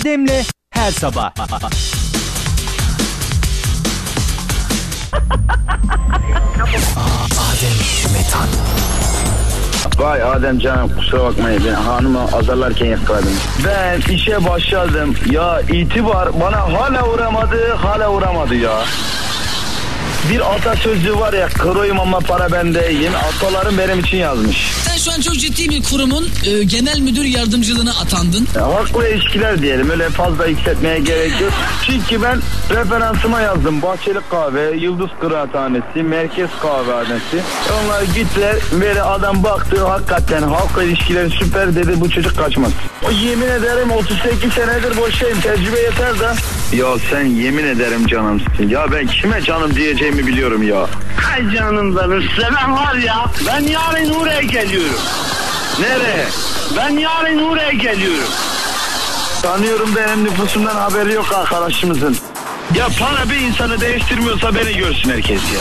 Adem'le her sabah. Adem Metan Vay Adem canım kusura bakmayın ben hanımı azarlarken yakaladım. Ben işe başladım. Ya itibar bana hala uğramadı hala uğramadı ya. Bir atasözü var ya kırıyım ama para bende. Yemin atalarım benim için yazmış. Sen şu an çok ciddi bir kurumun e, genel müdür yardımcılığına atandın. Ya, haklı ilişkiler diyelim öyle fazla yükseltmeye gerek yok. Çünkü ben referansıma yazdım. Bahçeli kahve, Yıldız Kıraathanesi, Merkez Kahvehanesi. Onlar gittiler böyle adam baktı hakikaten halkla ilişkileri süper dedi bu çocuk kaçmaz. O yemin ederim 38 senedir boşayım tecrübe yeter de. Ya sen yemin ederim canımsın. Ya ben kime canım diyeceğimi biliyorum ya. Ay canım benim size ben var ya ben yarın oraya geliyorum. Nereye? Ben yarın oraya geliyorum. Tanıyorum benim nüfusumdan haberi yok arkadaşımızın. Ya para bir insanı değiştirmiyorsa beni görsün herkes ya.